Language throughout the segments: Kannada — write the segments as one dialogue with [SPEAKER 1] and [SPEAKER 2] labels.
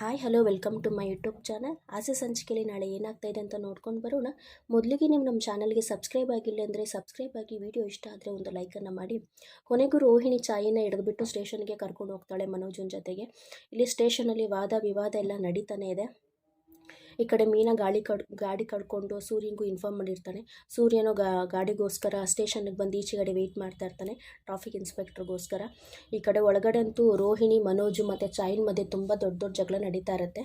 [SPEAKER 1] Hi hello welcome to my YouTube channel ಆಸೆ ಸಂಚಿಕೆಯಲ್ಲಿ ನಾಳೆ ಏನಾಗ್ತಾ ಇದೆ ಅಂತ ನೋಡ್ಕೊಂಡು ಬರೋಣ. ಮೊದಲಿಗೆ ನೀವು ನಮ್ಮ ಚಾನಲ್ಗೆ ಸಬ್ಸ್ಕ್ರೈಬ್ ಆಗಿಲ್ಲ ಅಂದರೆ ಸಬ್ಸ್ಕ್ರೈಬ್ ಆಗಿ ವಿಡಿಯೋ ಇಷ್ಟ ಆದರೆ ಒಂದು ಲೈಕನ್ನು ಮಾಡಿ. ಕೊನೆಗೂ ರೋಹಿಣಿ ಚಾಯಿನ ಹಿಡಿದ್ಬಿಟ್ಟು ಸ್ಟೇಷನ್ಗೆ ಕರ್ಕೊಂಡು ಹೋಗ್ತಾಳೆ ಮನೋಜನ್ ಜೊತೆಗೆ. ಇಲ್ಲಿ ಸ್ಟೇಷನಲ್ಲಿ ವಾದ ವಿವಾದ ಎಲ್ಲ ನಡೀತಾನೆ ಇದೆ. ಈ ಕಡೆ ಮೀನಾ ಗಾಳಿ ಕಡ್, ಗಾಡಿ ಕಡ್ಕೊಂಡು ಸೂರ್ಯನಿಗೂ ಇನ್ಫಾರ್ಮ್ ಮಾಡಿರ್ತಾನೆ. ಸೂರ್ಯನೋ ಗಾ, ಗಾಡಿಗೋಸ್ಕರ ಸ್ಟೇಷನ್ಗೆ ಬಂದು ಈಚೆಗಡೆ ವೆಯ್ಟ್ ಮಾಡ್ತಾ ಇರ್ತಾನೆ ಟ್ರಾಫಿಕ್ ಇನ್ಸ್ಪೆಕ್ಟ್ರಿಗೋಸ್ಕರ ಈ ಕಡೆ ಒಳಗಡೆ ಅಂತೂ ರೋಹಿಣಿ, ಮನೋಜು ಮತ್ತು ಚಾಯಿನ್ ಮಧ್ಯೆ ತುಂಬ ದೊಡ್ಡ ದೊಡ್ಡ ಜಗಳ ನಡೀತಾ ಇರುತ್ತೆ.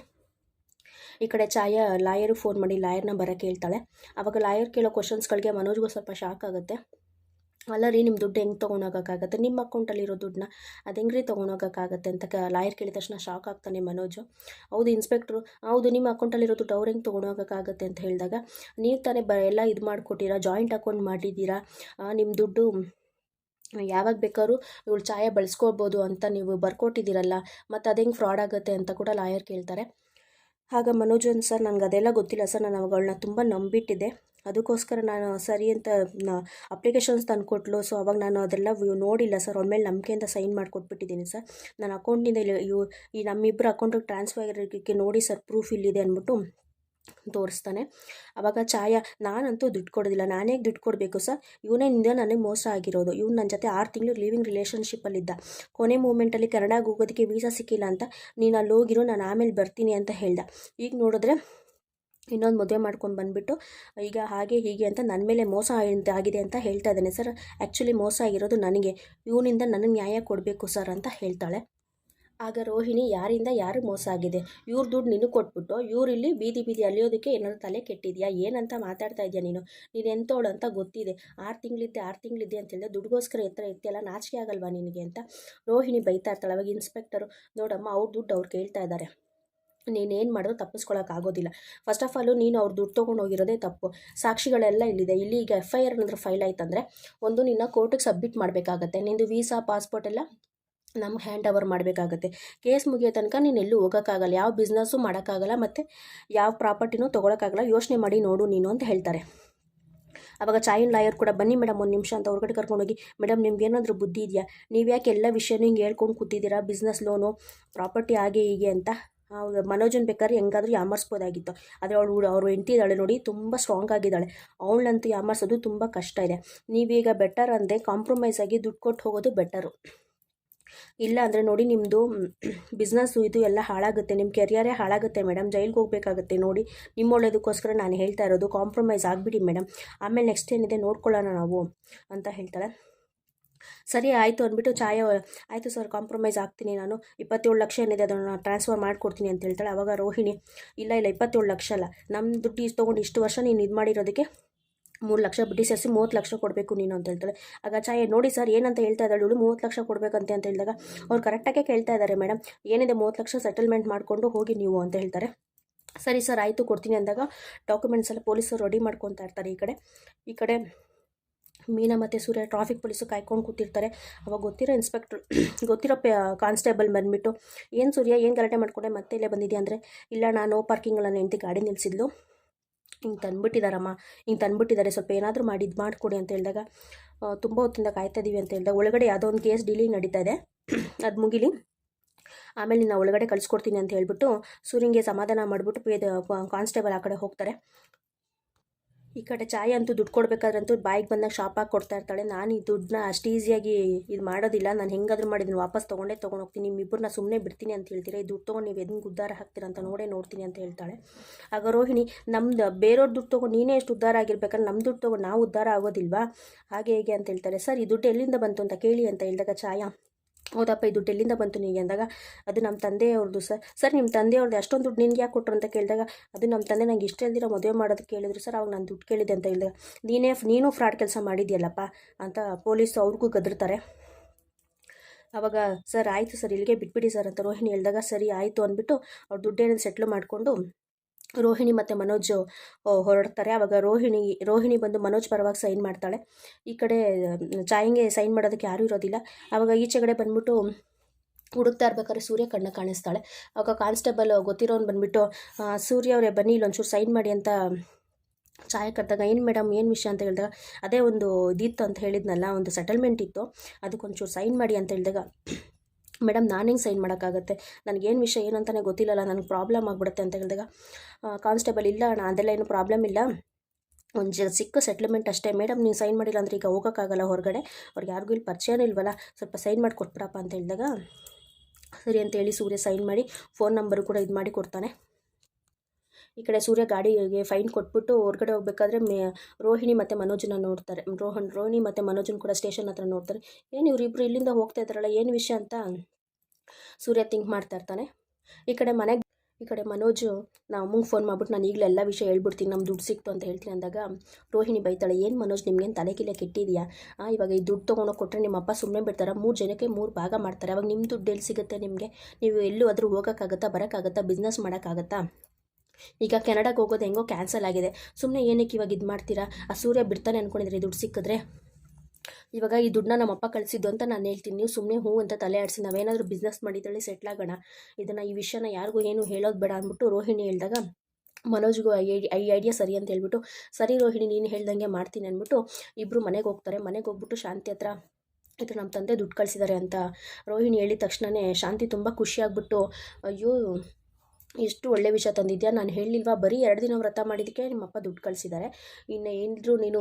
[SPEAKER 1] ಈ ಕಡೆ ಚಾಯ ಲಾಯರು ಫೋನ್ ಮಾಡಿ ಲಾಯರ್ನ ಬರೋಕ್ಕೆ ಹೇಳ್ತಾಳೆ ಆವಾಗ ಲಾಯರ್ ಕೇಳೋ ಕ್ವಶನ್ಸ್ಗಳಿಗೆ ಮನೋಜ್ಗೂ ಸ್ವಲ್ಪ ಶಾಕ್ ಆಗುತ್ತೆ. ಅಲ್ಲ ರೀ ನಿಮ್ಮ ದುಡ್ಡು ಹೆಂಗೆ ತೊಗೊಂಡೋಗೋಕ್ಕಾಗತ್ತೆ? ನಿಮ್ಮ ಅಕೌಂಟಲ್ಲಿರೋ ದುಡ್ಡನ್ನ ಅದು ಹೆಂಗೆ ರೀ ತೊಗೊಂಡೋಗೋಕ್ಕಾಗತ್ತೆ ಅಂತ ಕ, ಲಾಯರ್ ಕೇಳಿದ ತಕ್ಷಣ ಶಾಕ್ ಆಗ್ತಾನೆ ಮನೋಜು. ಹೌದು ಇನ್ಸ್ಪೆಕ್ಟ್ರು, ಹೌದು ನಿಮ್ಮ ಅಕೌಂಟಲ್ಲಿರೋ ದುಡ್ಡು ಅವ್ರು ಹೆಂಗೆ ತೊಗೊಂಡೋಗೋಕ್ಕಾಗತ್ತೆ ಅಂತ ಹೇಳಿದಾಗ, ನೀವು ತಾನೇ ಬ, ಎಲ್ಲ ಇದು ಮಾಡಿಕೊಟ್ಟಿರಾ, ಜಾಯಿಂಟ್ ಅಕೌಂಟ್ ಮಾಡಿದ್ದೀರಾ ನಿಮ್ಮ ದುಡ್ಡು ಯಾವಾಗ ಬೇಕಾದ್ರೂ ಇವಳು ಚಾಯ ಬಳಸ್ಕೊಳ್ಬೋದು ಅಂತ ನೀವು ಬರ್ಕೊಟ್ಟಿದ್ದೀರಲ್ಲ, ಮತ್ತು ಅದು ಹೆಂಗೆ ಫ್ರಾಡ್ ಆಗುತ್ತೆ ಅಂತ ಕೂಡ ಲಾಯರ್ ಕೇಳ್ತಾರೆ. ಆಗ ಮನೋಜನ್ ಸರ್, ನನಗೆ ಅದೆಲ್ಲ ಗೊತ್ತಿಲ್ಲ ಸರ್, ನಾನು ಅವುಗಳನ್ನ ತುಂಬ ನಂಬಿಟ್ಟಿದ್ದೆ. ಅದಕ್ಕೋಸ್ಕರ ನಾನು ಸರಿ ಅಂತ ಅಪ್ಲಿಕೇಶನ್ಸ್ ತಂದು ಕೊಟ್ಲು. ಸೊ ಅವಾಗ ನಾನು ಅದೆಲ್ಲ ನೋಡಿಲ್ಲ ಸರ್ ಅವ್ರ ಮೇಲೆ ನಂಬಿಕೆಯಿಂದ ಸೈನ್ ಮಾಡಿಕೊಟ್ಬಿಟ್ಟಿದ್ದೀನಿ ಸರ್ ನನ್ನ ಅಕೌಂಟಿಂದ ಇವು ಈ ನಮ್ಮಿಬ್ಬರ ಅಕೌಂಟಿಗೆ ಟ್ರಾನ್ಸ್ಫರ್ ಆಗಿರೋದಕ್ಕೆ ನೋಡಿ ಸರ್ ಪ್ರೂಫ್ ಇಲ್ಲಿದೆ ಅಂದ್ಬಿಟ್ಟು ತೋರಿಸ್ತಾನೆ. ಅವಾಗ ಛಾಯಾ, ನಾನಂತೂ ದುಡ್ಡು ಕೊಡೋದಿಲ್ಲ. ನಾನೇ ದುಡ್ಡು ಕೊಡಬೇಕು ಸರ್ ಇವನಿಂದ ನನಗೆ ಮೋಸ ಆಗಿರೋದು. ಇವ್ನು ನನ್ನ ಜೊತೆ ಆರು ತಿಂಗಳು ಲಿವಿಂಗ್ ರಿಲೇಷನ್ಶಿಪ್ಪಲ್ಲಿದ್ದ ಕೊನೆ ಮೂಮೆಂಟಲ್ಲಿ ಕೆನಡಾಗೆ ಹೋಗೋದಕ್ಕೆ ವೀಸಾ ಸಿಕ್ಕಿಲ್ಲ ಅಂತ ನೀನು ಅಲ್ಲಿ ಹೋಗಿರೋ ನಾನು ಆಮೇಲೆ ಬರ್ತೀನಿ ಅಂತ ಹೇಳ್ದ. ಈಗ ನೋಡಿದ್ರೆ ಇನ್ನೊಂದು ಮದುವೆ ಮಾಡ್ಕೊಂಡು ಬಂದುಬಿಟ್ಟು, ಈಗ ಹಾಗೆ ಹೀಗೆ ಅಂತ ನನ್ನ ಮೇಲೆ ಮೋಸ ಆಗಿದೆ ಅಂತ ಹೇಳ್ತಾ ಇದ್ದಾನೆ. ಸರ್ ಆ್ಯಕ್ಚುಲಿ ಮೋಸ ಆಗಿರೋದು ನನಗೆ. ಇವನಿಂದ ನನಗೆ ನ್ಯಾಯ ಕೊಡಬೇಕು ಸರ್, ಅಂತ ಹೇಳ್ತಾಳೆ. ಆಗ ರೋಹಿಣಿ, ಯಾರಿಂದ ಯಾರು ಮೋಸ ಆಗಿದೆ? ಇವ್ರ ದುಡ್ಡು ನಿನಗೆ ಕೊಟ್ಬಿಟ್ಟು ಇವರಿಲ್ಲಿ ಬೀದಿ ಬೀದಿ ಅಲಿಯೋದಕ್ಕೆ ಏನಾದ್ರು ತಲೆ ಕೆಟ್ಟಿದ್ಯಾ? ಏನಂತ ಮಾತಾಡ್ತಾ ಇದೆಯಾ ನೀನು? ನೀನು ಎಂತೋಳು ಅಂತ ಗೊತ್ತಿದೆ. ಆರು ತಿಂಗಳಿದ್ದೆ ಆರು ತಿಂಗಳಿದ್ದೆ ಅಂತ ಹೇಳಿದ್ರೆ ದುಡ್ಗೋಸ್ಕರ ಎತ್ತರ ಎತ್ತಿಯಲ್ಲ, ನಾಚಿಕೆ ಆಗಲ್ವಾ ನಿನಗೆ? ಅಂತ ರೋಹಿಣಿ ಬೈತಾ ಇರ್ತಾಳೆ. ಅವಾಗ ಇನ್ಸ್ಪೆಕ್ಟರು ನೋಡಮ್ಮ, ಅವ್ರ ದುಡ್ಡು ಅವ್ರು ಕೇಳ್ತಾ ಇದ್ದಾರೆ. ನೀನೇನು ಮಾಡಿದ್ರು ತಪ್ಪಿಸ್ಕೊಳಕ್ಕಾಗೋದಿಲ್ಲ ಫಸ್ಟ್ ಆಫ್ ಆಲು ನೀನು ಅವ್ರು ದುಡ್ಡು ತೊಗೊಂಡು ಹೋಗಿರೋದೇ ತಪ್ಪು. ಸಾಕ್ಷಿಗಳೆಲ್ಲ ಇಲ್ಲಿದೆ. ಇಲ್ಲಿ ಈಗ ಎಫ್ ಐ ಆರ್ ಏನಾದರೂ ಫೈಲ್ ಆಯ್ತಂದರೆ, ಒಂದು ನಿನ್ನ ಕೋರ್ಟಿಗೆ ಸಬ್ಮಿಟ್ ಮಾಡಬೇಕಾಗತ್ತೆ. ನಿಂದು ವೀಸಾ ಪಾಸ್ಪೋರ್ಟ್ ಎಲ್ಲ ನಮ್ಗೆ ಹ್ಯಾಂಡ್ ಓವರ್ ಮಾಡಬೇಕಾಗತ್ತೆ. ಕೇಸ್ ಮುಗಿಯೋ ತನಕ ನೀನು ಎಲ್ಲೂ ಹೋಗೋಕ್ಕಾಗಲ್ಲ. ಯಾವ ಬಿಸ್ನೆಸ್ಸು ಮಾಡೋಕ್ಕಾಗಲ್ಲ ಮತ್ತು ಯಾವ ಪ್ರಾಪರ್ಟಿನೂ ತೊಗೊಳಕ್ಕಾಗಲ್ಲ. ಯೋಚನೆ ಮಾಡಿ ನೋಡು ನೀನು ಅಂತ ಹೇಳ್ತಾರೆ. ಅವಾಗ ಚಾಯಿನ್ ಲಾಯರ್ ಕೂಡ, ಬನ್ನಿ ಮೇಡಮ್ ಒಂದು ನಿಮಿಷ ಅಂತ ಹೊರಗಡೆ ಕರ್ಕೊಂಡೋಗಿ ಮೇಡಮ್ ನಿಮ್ಗೆ ಏನಾದರೂ ಬುದ್ಧಿ ಇದೆಯಾ? ನೀವು ಯಾಕೆ ಎಲ್ಲ ವಿಷಯನೂ ಹಿಂಗೆ ಹೇಳ್ಕೊಂಡು ಕೂತಿದ್ದೀರಾ? ಬಿಸ್ನೆಸ್ ಲೋನು ಪ್ರಾಪರ್ಟಿ ಹಾಗೆ ಹೀಗೆ ಅಂತ ಮನೋಜನ್ ಬೇಕಾದ್ರೆ ಹೆಂಗಾದ್ರೂ ಯಾಮರ್ಸ್ಬೋದಾಗಿತ್ತು. ಆದರೆ ಅವಳು ಅವರು ಹೆಂಡ್ತಿದ್ದಾಳೆ ನೋಡಿ ತುಂಬ ಸ್ಟ್ರಾಂಗ್ ಆಗಿದ್ದಾಳೆ. ಅವಳಂತೂ ಯಾಮರ್ಸೋದು ತುಂಬ ಕಷ್ಟ ಇದೆ. ನೀವೀಗ ಬೆಟರ್ ಅಂದರೆ ಕಾಂಪ್ರಮೈಸ್ ಆಗಿ ದುಡ್ಡು ಕೊಟ್ಟು ಹೋಗೋದು ಬೆಟರು ಇಲ್ಲ ಅಂದರೆ ನೋಡಿ ನಿಮ್ಮದು ಬಿಸ್ನೆಸ್ಸು ಇದು ಎಲ್ಲ ಹಾಳಾಗುತ್ತೆ. ನಿಮ್ಮ ಕೆರಿಯರೇ ಹಾಳಾಗುತ್ತೆ ಮೇಡಮ್ ಜೈಲಿಗೆ ಹೋಗಬೇಕಾಗುತ್ತೆ ನೋಡಿ. ನಿಮ್ಮ ಒಳ್ಳೆಯದಕ್ಕೋಸ್ಕರ ನಾನು ಹೇಳ್ತಾ ಇರೋದು ಕಾಂಪ್ರಮೈಸ್ ಆಗಿಬಿಡಿ ಮೇಡಮ್ ಆಮೇಲೆ ನೆಕ್ಸ್ಟ್ ಏನಿದೆ ನೋಡ್ಕೊಳ್ಳೋಣ ನಾವು ಅಂತ ಹೇಳ್ತಾಳೆ. ಸರಿ, ಆಯಿತು ಅಂದ್ಬಿಟ್ಟು ಛಾಯ ಆಯಿತು ಸರ್ ಕಾಂಪ್ರಮೈಸ್ ಆಗ್ತೀನಿ ನಾನು. ಇಪ್ಪತ್ತೇಳು ಲಕ್ಷ ಏನಿದೆ ಅದನ್ನು ಟ್ರಾನ್ಸ್ಫರ್ ಮಾಡಿಕೊಡ್ತೀನಿ ಅಂತ ಹೇಳ್ತಾಳೆ ಅವಾಗ ರೋಹಿಣಿ. ಇಲ್ಲ ಇಲ್ಲ, ಇಪ್ಪತ್ತೇಳು ಲಕ್ಷ ಅಲ್ಲ. ನಮ್ಮ ದುಡ್ಡು ಇಷ್ಟು ತೊಗೊಂಡು ಇಷ್ಟು ವರ್ಷ ನೀನು ಇದು ಮಾಡಿರೋದಕ್ಕೆ ಮೂರು ಲಕ್ಷ ಬಿಟ್ಟು ಸೇರಿಸಿ ಮೂವತ್ತು ಲಕ್ಷ ಕೊಡಬೇಕು ನೀನು ಅಂತ ಹೇಳ್ತಾಳೆ. ಆಗ ಚಾಯೆ, ನೋಡಿ ಸರ್, ಏನಂತ ಹೇಳ್ತಾ ಇದ್ದಾಳೆ ಇವಳು? ಮೂವತ್ತು ಲಕ್ಷ ಕೊಡಬೇಕಂತೆ ಅಂತ ಹೇಳಿದಾಗ ಅವ್ರು ಕರೆಕ್ಟಾಗೇ ಕೇಳ್ತಾ ಇದ್ದಾರೆ ಮೇಡಮ್ ಏನಿದೆ ಮೂವತ್ತು ಲಕ್ಷ ಸೆಟಲ್ಮೆಂಟ್ ಮಾಡಿಕೊಂಡು ಹೋಗಿ ನೀವು ಅಂತ ಹೇಳ್ತಾರೆ. ಸರಿ ಸರ್, ಆಯಿತು, ಕೊಡ್ತೀನಿ ಅಂದಾಗ ಡಾಕ್ಯುಮೆಂಟ್ಸ್ ಎಲ್ಲ ಪೊಲೀಸರು ರೆಡಿ ಮಾಡ್ಕೊತಾ ಇರ್ತಾರೆ ಈ ಕಡೆ. ಈ ಕಡೆ ಮೀನಾ ಮತ್ತು ಸೂರ್ಯ ಟ್ರಾಫಿಕ್ ಪೊಲೀಸು ಕಾಯ್ಕೊಂಡು ಕೂತಿರ್ತಾರೆ. ಅವಾಗ ಗೊತ್ತಿರೋ ಇನ್ಸ್ಪೆಕ್ಟ್ರ್ ಗೊತ್ತಿರೋ ಪೇ ಕಾನ್ಸ್ಟೇಬಲ್ ಬಂದುಬಿಟ್ಟು, ಏನು ಸೂರ್ಯ, ಏನು ಗಲಾಟೆ ಮಾಡಿಕೊಂಡೆ, ಮತ್ತೆ ಇಲ್ಲೇ ಬಂದಿದ್ದೆ ಅಂದರೆ, ಇಲ್ಲ ನಾನು ಪಾರ್ಕಿಂಗಲ್ಲಿ ನನ್ನ ಹೆಂಡತಿ ಗಾಡಿ ನಿಲ್ಲಿಸಿದ್ಲು ಹಿಂಗೆ ತಂದುಬಿಟ್ಟಿದ್ದಾರಮ್ಮ ಹಿಂಗೆ ತಂದುಬಿಟ್ಟಿದ್ದಾರೆ ಸ್ವಲ್ಪ ಏನಾದರೂ ಮಾಡಿ, ಇದು ಮಾಡಿಕೊಡಿ ಅಂತ ಹೇಳಿದಾಗ ತುಂಬ ಹೊತ್ತಿಂದ ಕಾಯ್ತಾ ಇದ್ದೀವಿ ಅಂತ ಹೇಳಿದಾಗ, ಒಳಗಡೆ ಯಾವುದೋ ಒಂದು ಕೇಸ್ ಡೀಲಿಂಗ್ ನಡೀತಾ ಇದೆ. ಅದು ಮುಗಿಲಿ. ಆಮೇಲೆ ನಿನ್ನ ಒಳಗಡೆ ಕಳಿಸ್ಕೊಡ್ತೀನಿ ಅಂತ ಹೇಳ್ಬಿಟ್ಟು ಸೂರ್ಯಂಗೆ ಸಮಾಧಾನ ಮಾಡಿಬಿಟ್ಟು ಪೇದ ಕಾನ್ಸ್ಟೇಬಲ್ ಆ ಕಡೆ ಹೋಗ್ತಾರೆ. ಈ ಕಡೆ ಚಾಯ್ ಅಂತೂ ದುಡ್ಡು ಕೊಡಬೇಕಾದ್ರಂತೂ ಬಾಯಿಗೆ ಬಂದಾಗ ಶಾಪಾಗಿ ಕೊಡ್ತಾ ಇರ್ತಾಳೆ. ನಾನು ಈ ದುಡ್ಡನ್ನ ಅಷ್ಟು ಈಸಿಯಾಗಿ ಇದು ಮಾಡೋದಿಲ್ಲ. ನಾನು ಹೆಂಗಾದ್ರೂ ಮಾಡಿದ್ದೀನಿ ವಾಪಸ್ ತೊಗೊಂಡೇ ತೊಗೊಂಡು ಹೋಗ್ತೀನಿ. ನಿಮ್ಮಿಬ್ಬರನ್ನ ಸುಮ್ಮನೆ ಬಿಡ್ತೀನಿ ಅಂತ ಹೇಳ್ತೀರಾ? ಈ ದುಡ್ಡು ತೊಗೊಂಡು ನೀವು ಹೆಂಗೆ ಉದ್ದಾರ ಹಾಕ್ತೀರಾ ಅಂತ ನೋಡೇ ನೋಡ್ತೀನಿ ಅಂತ ಹೇಳ್ತಾಳೆ. ಆಗ ರೋಹಿಣಿ, ನಮ್ದು ಬೇರೆಯವ್ರ ದುಡ್ಡು ತೊಗೊಂಡು ನೀನೇ ಎಷ್ಟು ಉದ್ಧಾರ ಆಗಿರ್ಬೇಕಾದ್ರೆ ನಮ್ಮ ದುಡ್ಡು ತೊಗೊಂಡು ನಾವು ಉದ್ಧಾರ ಆಗೋದಿಲ್ವಾ? ಹಾಗೆ ಹೇಗೆ ಅಂತ ಹೇಳ್ತಾರೆ. ಸರ್, ಈ ದುಡ್ಡು ಎಲ್ಲಿಂದ ಬಂತು ಅಂತ ಕೇಳಿ ಅಂತ ಹೇಳಿದಾಗ ಛಾಯಾ ಹೌದಪ್ಪ ಇದು ಡೆಲ್ಲಿಂದ ಬಂತು ನೀ ಅಂದಾಗ ಅದು ನಮ್ಮ ತಂದೆಯವ್ರದ್ದು ಸರ್. ಸರ್, ನಿಮ್ಮ ತಂದೆಯವ್ರದ್ದು ಅಷ್ಟೊಂದು ದುಡ್ಡು ನಿನ್ಗೆ ಯಾಕೆ ಕೊಟ್ಟರು ಅಂತ ಕೇಳಿದಾಗ, ಅದು ನಮ್ಮ ತಂದೆ ನಂಗೆ ಇಷ್ಟ ಇಲ್ದಿರೋ ಮದುವೆ ಮಾಡೋದಕ್ಕೆ ಕೇಳಿದ್ರು, ಸರ್ ಅವಾಗ ನಾನು ದುಡ್ಡು ಕೇಳಿದೆ ಅಂತ ಹೇಳಿದಾಗ, ನೀನೇ ನೀನು ಫ್ರಾಡ್ ಕೆಲಸ ಮಾಡಿದೆಯಲ್ಲಪ್ಪ ಅಂತ ಪೊಲೀಸ್ ಅವ್ರಿಗೂ ಗದರ್ತಾರೆ. ಅವಾಗ, ಸರ್, ಆಯಿತು ಸರ್, ಇಲ್ಲಿಗೆ ಬಿಟ್ಬಿಡಿ ಸರ್ ಅಂತ ರೋಹಿಣಿ ಹೇಳಿದಾಗ, ಸರಿ, ಆಯಿತು ಅಂದ್ಬಿಟ್ಟು ಅವ್ರು ದುಡ್ಡೇನೋ ಸೆಟ್ಲ್ ಮಾಡಿಕೊಂಡು ರೋಹಿಣಿ ಮತ್ತು ಮನೋಜ್ ಹೊರಡ್ತಾರೆ. ಆವಾಗ ರೋಹಿಣಿ ರೋಹಿಣಿ ಬಂದು ಮನೋಜ್ ಪರವಾಗಿ ಸೈನ್ ಮಾಡ್ತಾಳೆ. ಈ ಕಡೆ ಚಾಯಿಂಗೆ ಸೈನ್ ಮಾಡೋದಕ್ಕೆ ಯಾರೂ ಇರೋದಿಲ್ಲ. ಆವಾಗ ಈಚೆಗಡೆ ಬಂದ್ಬಿಟ್ಟು ಹುಡುಕ್ತಾ ಇರ್ಬೇಕಾದ್ರೆ ಸೂರ್ಯ ಕಣ್ಣ ಕಾಣಿಸ್ತಾಳೆ. ಆವಾಗ ಕಾನ್ಸ್ಟೇಬಲ್ ಗೊತ್ತಿರೋನು ಬಂದ್ಬಿಟ್ಟು ಸೂರ್ಯ ಅವರೇ ಬನ್ನಿ, ಇಲ್ಲೊಂಚೂರು ಸೈನ್ ಮಾಡಿ ಅಂತ ಚಾಯ ಕರೆದಾಗ ಏನು ಮೇಡಮ್, ಏನು ವಿಷಯ? ಅಂತ ಹೇಳಿದಾಗ, ಅದೇ ಒಂದು ಇದಿತ್ತು ಅಂತ ಹೇಳಿದ್ನಲ್ಲ, ಒಂದು ಸೆಟಲ್ಮೆಂಟ್ ಇತ್ತು. ಅದಕ್ಕೊಂಚೂರು ಸೈನ್ ಮಾಡಿ ಅಂತ ಹೇಳಿದಾಗ ಮೇಡಮ್ ನಾನು ಹೆಂಗೆ ಸೈನ್ ಮಾಡೋಕ್ಕಾಗತ್ತೆ. ನನಗೇನು ವಿಷಯ ಏನಂತಾನೆ ಗೊತ್ತಿಲ್ಲಲ್ಲ, ನನಗೆ ಪ್ರಾಬ್ಲಮ್ ಆಗಿಬಿಡುತ್ತೆ ಅಂತ ಹೇಳಿದಾಗ ಕಾನ್ಸ್ಟೇಬಲ್ ಇಲ್ಲ ಅಣ್ಣ, ಅದೆಲ್ಲ ಏನು ಪ್ರಾಬ್ಲಮ್ ಇಲ್ಲ. ಒಂದು ಜ, ಸಿಕ್ಕ ಸೆಟ್ಲ್ಮೆಂಟ್ ಅಷ್ಟೇ. ಮೇಡಮ್, ನೀವು ಸೈನ್ ಮಾಡಿಲ್ಲ ಅಂದರೆ ಈಗ ಹೋಗೋಕ್ಕಾಗಲ್ಲ ಹೊರಗಡೆ. ಅವ್ರಿಗೆ ಯಾರಿಗೂ ಇಲ್ಲಿ ಪರಿಚಯನೂ ಇಲ್ವಲ್ಲ, ಸ್ವಲ್ಪ ಸೈನ್ ಮಾಡಿ ಕೊಟ್ಬಿಡಪ್ಪ ಅಂತ ಹೇಳಿದಾಗ, ಸರಿ ಅಂತೇಳಿ ಸೂರ್ಯ ಸೈನ್ ಮಾಡಿ ಫೋನ್ ನಂಬರು ಕೂಡ ಇದು ಮಾಡಿ ಕೊಡ್ತಾನೆ. ಈ ಕಡೆ ಸೂರ್ಯ ಗಾಡಿಗೆ ಫೈನ್ ಕೊಟ್ಬಿಟ್ಟು ಹೊರಗಡೆ ಹೋಗ್ಬೇಕಾದ್ರೆ ರೋಹಿಣಿ ಮತ್ತು ಮನೋಜನ ನೋಡ್ತಾರೆ. ರೋಹನ್, ರೋಹಿಣಿ ಮತ್ತು ಮನೋಜನ್ ಕೂಡ ಸ್ಟೇಷನ್ ಹತ್ರ ನೋಡ್ತಾರೆ. ಏನು ಇವರಿಬ್ಬರು ಇಲ್ಲಿಂದ ಹೋಗ್ತಾ ಇದ್ದಾರಲ್ಲ, ಏನು ವಿಷಯ ಅಂತ ಸೂರ್ಯ ಥಿಂಕ್ ಮಾಡ್ತಾ ಇರ್ತಾನೆ. ಈ ಕಡೆ ಮನೆಗೆ ಈ ಕಡೆ ಮನೋಜ್ ನಾವು ಅಮ್ಮಂಗೆ ಫೋನ್ ಮಾಡ್ಬಿಟ್ಟು ನಾನು ಈಗಲೇ ಎಲ್ಲ ವಿಷಯ ಹೇಳ್ಬಿಡ್ತೀನಿ ನಮ್ಮ ದುಡ್ಡು ಸಿಕ್ತು ಅಂತ ಹೇಳ್ತೀನಿ ಅಂದಾಗ, ರೋಹಿಣಿ ಬೈತಾಳೆ, ಏನು ಮನೋಜ್ ನಿಮ್ಗೇನು ತಲೆ ಕಿಲೆ ಕೆಟ್ಟಿದೆಯಾ? ಇವಾಗ ಈ ದುಡ್ಡು ತೊಗೊಂಡೋಗಿ ಕೊಟ್ಟರೆ ನಿಮ್ಮ ಅಪ್ಪ ಸುಮ್ಮನೆ ಬಿಡ್ತಾರೆ, ಮೂರು ಜನಕ್ಕೆ ಮೂರು ಭಾಗ ಮಾಡ್ತಾರೆ, ಅವಾಗ ನಿಮ್ಮ ದುಡ್ಡು ಎಲ್ಲಿ ಸಿಗುತ್ತೆ ನಿಮಗೆ? ನೀವು ಎಲ್ಲೂ ಆದರೂ ಹೋಗೋಕ್ಕಾಗತ್ತಾ, ಬರೋಕ್ಕಾಗತ್ತಾ ಬಿಸ್ನೆಸ್ ಮಾಡೋಕ್ಕಾಗತ್ತಾ? ಈಗ ಕೆನಡಾಗೆ ಹೋಗೋದು ಹೆಂಗೋ ಕ್ಯಾನ್ಸಲ್ ಆಗಿದೆ. ಸುಮ್ಮನೆ ಏನಕ್ಕೆ ಇವಾಗ ಇದು ಮಾಡ್ತೀರಾ? ಆ ಸೂರ್ಯ ಬಿಡ್ತಾನೆ ಅಂದ್ಕೊಂಡಿದ್ರೆ ದುಡ್ಡು ಸಿಕ್ಕಿದ್ರೆ? ಇವಾಗ ಈ ದುಡ್ಡನ್ನ ನಮ್ಮ ಅಪ್ಪ ಕಳಿಸಿದ್ದು ಅಂತ ನಾನು ಹೇಳ್ತೀನಿ. ನೀವು ಸುಮ್ಮನೆ ಹೂ ಅಂತ ತಲೆ ಆಡಿಸಿ, ನಾವೇನಾದರೂ ಬಿಸ್ನೆಸ್ ಮಾಡಿದಲ್ಲಿ ಸೆಟ್ಲ್ ಆಗೋಣ. ಇದನ್ನು ಈ ವಿಷಯನ ಯಾರಿಗೂ ಏನು ಹೇಳೋದು ಬೇಡ ಅಂದ್ಬಿಟ್ಟು ರೋಹಿಣಿ ಹೇಳಿದಾಗ, ಮನೋಜ್ಗೂ ಐ ಐ ಐಡಿಯಾ ಸರಿ ಅಂತ ಹೇಳ್ಬಿಟ್ಟು, ಸರಿ ರೋಹಿಣಿ, ನೀನು ಹೇಳ್ದಂಗೆ ಮಾಡ್ತೀನಿ ಅಂದ್ಬಿಟ್ಟು ಇಬ್ಬರು ಮನೆಗೆ ಹೋಗ್ತಾರೆ. ಮನೆಗೆ ಹೋಗ್ಬಿಟ್ಟು ಶಾಂತಿ ಹತ್ರ ಇದು ನಮ್ಮ ತಂದೆ ದುಡ್ಡು ಕಳಿಸಿದ್ದಾರೆ ಅಂತ ರೋಹಿಣಿ ಹೇಳಿದ ತಕ್ಷಣವೇ ಶಾಂತಿ ತುಂಬ ಖುಷಿಯಾಗ್ಬಿಟ್ಟು ಅಯ್ಯೋ ಎಷ್ಟು ಒಳ್ಳೆ ವಿಷಯ ತಂದಿದ್ಯಾ? ನಾನು ಹೇಳಿಲ್ವಾ? ಬರೀ ಎರಡು ದಿನ ವ್ರತ ಮಾಡಿದ್ದಕ್ಕೆ ನಿಮ್ಮಪ್ಪ ದುಡ್ಡು ಕಳಿಸಿದ್ದಾರೆ ಇನ್ನು ಏನಿದ್ರು ನೀನು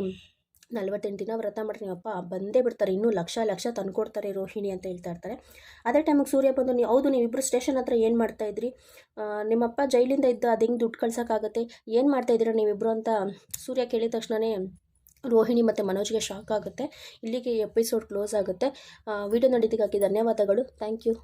[SPEAKER 1] ನಲ್ವತ್ತೆಂಟು ದಿನ ವ್ರತ ಮಾಡ್ರಿ ನಿಮ್ಮಪ್ಪ ಬಂದೇ ಬಿಡ್ತಾರೆ. ಇನ್ನೂ ಲಕ್ಷ ಲಕ್ಷ ತಂದುಕೊಡ್ತಾರೆ ರೋಹಿಣಿ ಅಂತ ಹೇಳ್ತಾ ಇರ್ತಾರೆ. ಅದೇ ಟೈಮಿಗೆ ಸೂರ್ಯ ಬಂದು ನೀವು ಹೌದು ನೀವಿಬ್ಬರು ಸ್ಟೇಷನ್ ಹತ್ರ ಏನು ಮಾಡ್ತಾ ಇದ್ರಿ? ನಿಮ್ಮಪ್ಪ ಜೈಲಿಂದ ಇದ್ದು ಅದು ಹೆಂಗೆ ದುಡ್ಡು ಕಳ್ಸೋಕ್ಕಾಗತ್ತೆ? ಏನು ಮಾಡ್ತಾ ಇದ್ದೀರಾ ನೀವಿಬ್ಬರು ಅಂತ ಸೂರ್ಯ ಕೇಳಿದ ತಕ್ಷಣವೇ ರೋಹಿಣಿ ಮತ್ತು ಮನೋಜ್ಗೆ ಶಾಕ್ ಆಗುತ್ತೆ. ಇಲ್ಲಿಗೆ ಎಪಿಸೋಡ್ ಕ್ಲೋಸ್ ಆಗುತ್ತೆ. ವಿಡಿಯೋ ನೋಡಿದ್ದಕ್ಕಾಗಿ ಧನ್ಯವಾದಗಳು. Thank you